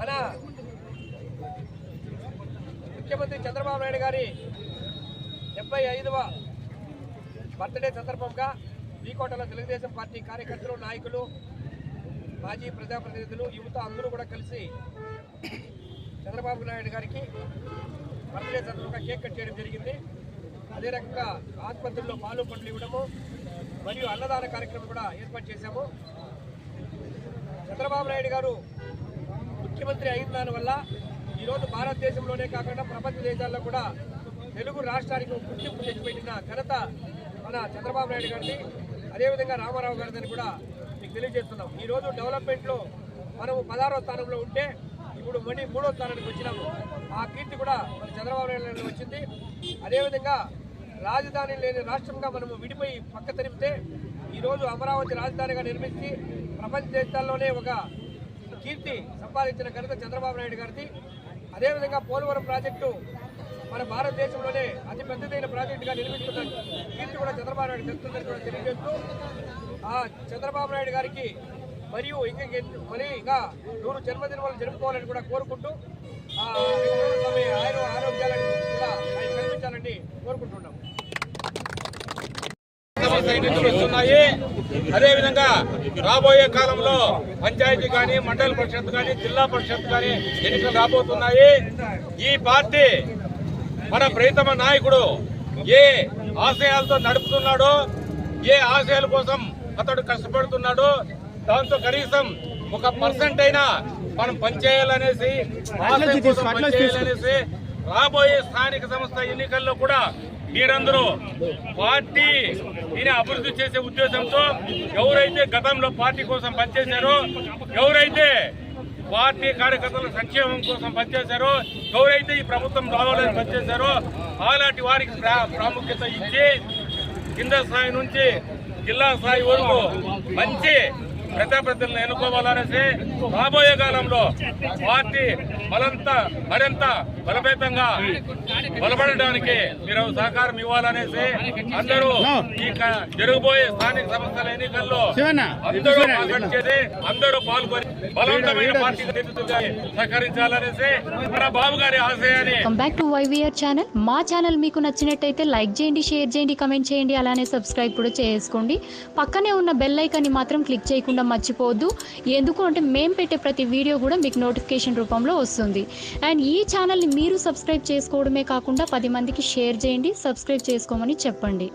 మన ముఖ్యమంత్రి చంద్రబాబు నాయుడు గారి డెబ్బై ఐదవ బర్త్డే సందర్భంగా బీకోటలో తెలుగుదేశం పార్టీ కార్యకర్తలు నాయకులు మాజీ ప్రజాప్రతినిధులు యువత అందరూ కూడా కలిసి చంద్రబాబు నాయుడు గారికి బర్త్డే సందర్భంగా కేక్ కట్ చేయడం జరిగింది. అదే రకంగా ఆసుపత్రుల్లో పాలు పండ్లు ఇవ్వడము మరియు అన్నదాన కార్యక్రమం కూడా ఏర్పాటు చేశాము. చంద్రబాబు నాయుడు గారు ముఖ్యమంత్రి అయిన దానివల్ల ఈరోజు భారతదేశంలోనే కాకుండా ప్రపంచ దేశాల్లో కూడా తెలుగు రాష్ట్రానికి గుర్తింపు తెచ్చిపెట్టిన ఘనత మన చంద్రబాబు నాయుడు గారిని అదేవిధంగా రామారావు గారిదని కూడా మీకు తెలియజేస్తున్నాం. ఈరోజు డెవలప్మెంట్లో మనము పదహారో స్థానంలో ఉంటే ఇప్పుడు మళ్ళీ మూడో స్థానానికి వచ్చినాము. ఆ కీర్తి కూడా మన చంద్రబాబు నాయుడు గారికి వచ్చింది. అదేవిధంగా రాజధాని లేని రాష్ట్రంగా మనము విడిపోయి పక్క తరిపితే ఈరోజు అమరావతి రాజధానిగా నిర్మించి ప్రపంచ దేశాల్లోనే ఒక కీర్తి సంపాదించిన ఘనత చంద్రబాబు నాయుడు గారిది అదేవిధంగా పోలవరం ప్రాజెక్టు మన భారతదేశంలోనే అతి పెద్దదైన ప్రాజెక్టుగా నిర్మిస్తున్న కీర్తి కూడా చంద్రబాబు నాయుడు తెస్తుందని కూడా తెలియజేస్తూ ఆ చంద్రబాబు నాయుడు గారికి మరియు ఇంకా ఎన్ని- మరి ఇంకా నూరు జన్మదినములు జరుపుకోవాలని కూడా కోరుకుంటూ ఆయన ఆరోగ్యాలను కూడా ఆయన కల్పించాలని కోరుకుంటున్నాం నిధులు వస్తున్నాయి. అదేవిధంగా రాబోయే కాలంలో పంచాయతీ కానీ మండల పరిషత్ కానీ జిల్లా పరిషత్ కానీ ఎన్నికలు రాబోతున్నాయి. ఈ పార్టీ మన ప్రియతమ నాయకుడు ఏ ఆశయాలతో నడుపుతున్నాడో ఏ ఆశయాల కోసం అతడు కష్టపడుతున్నాడో దాంతో కనీసం ఒక పర్సెంట్ అయినా మనం పనిచేయాలనేసి ఆశయం కోసం పనిచేయాలనేసి రాబోయే స్థానిక సంస్థ ఎన్నికల్లో కూడా మీరందరూ పార్టీ దీని అభివృద్ధి చేసే ఉద్దేశంతో ఎవరైతే గతంలో పార్టీ కోసం పనిచేశారో ఎవరైతే పార్టీ కార్యకర్తల సంక్షేమం కోసం పనిచేశారో ఎవరైతే ఈ ప్రభుత్వం రావాలని పనిచేశారో అలాంటి వారికి ప్రా- ప్రాముఖ్యత ఇచ్చి కింద స్థాయి నుంచి జిల్లా స్థాయి వరకు మంచి ప్రజాప్రతినిధులను ఎన్నుకోవాలనేసి రాబోయే కాలంలో పార్టీ మరింత మరింత బలపేతంగా బలపడడానికి మీరు సహకారం ఇవ్వాలనేసి అందరూ ఈ జరగబోయే స్థానిక సంస్థల ఎన్నికల్లో అందరూ పాల్గొనేది అందరూ పాల్గొని బలవంతమైన పార్టీ సహకరించాలనేసి మన బాబు గారి ఆశయాన్ని బ్యాక్ టు వైవీఆర్ ఛానల్ మా ఛానల్ మీకు నచ్చినట్టయితే లైక్ చేయండి షేర్ చేయండి కమెంట్ చేయండి అలానే సబ్స్క్రైబ్ కూడా చేసుకోండి. పక్కనే ఉన్న బెల్ ఐకాన్ని మాత్రం క్లిక్ చేయకుండా మర్చిపోవద్దు. ఎందుకు అంటే మేము పెట్టే ప్రతి వీడియో కూడా మీకు నోటిఫికేషన్ రూపంలో వస్తుంది. అండ్ ఈ ఛానల్ని మీరు సబ్స్క్రైబ్ చేసుకోవడమే కాకుండా పది మందికి షేర్ చేయండి సబ్స్క్రైబ్ చేసుకోమని చెప్పండి.